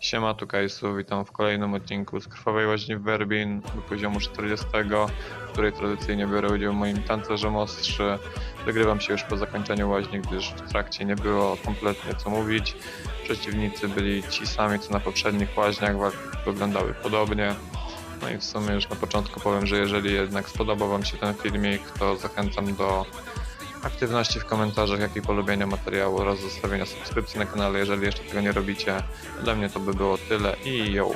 Siema, tu Kajsu, witam w kolejnym odcinku z Krwawej Łaźni w Berbin do poziomu 40, w której tradycyjnie biorę udział moim tancerzem ostrzy. Wygrywam się już po zakończeniu łaźni, gdyż w trakcie nie było kompletnie co mówić. Przeciwnicy byli ci sami co na poprzednich łaźniach, walki wyglądały podobnie. No i w sumie już na początku powiem, że jeżeli jednak spodobał Wam się ten filmik, to zachęcam do aktywności w komentarzach, jak i polubienia materiału oraz zostawienia subskrypcji na kanale, jeżeli jeszcze tego nie robicie. Ode mnie to by było tyle i yo!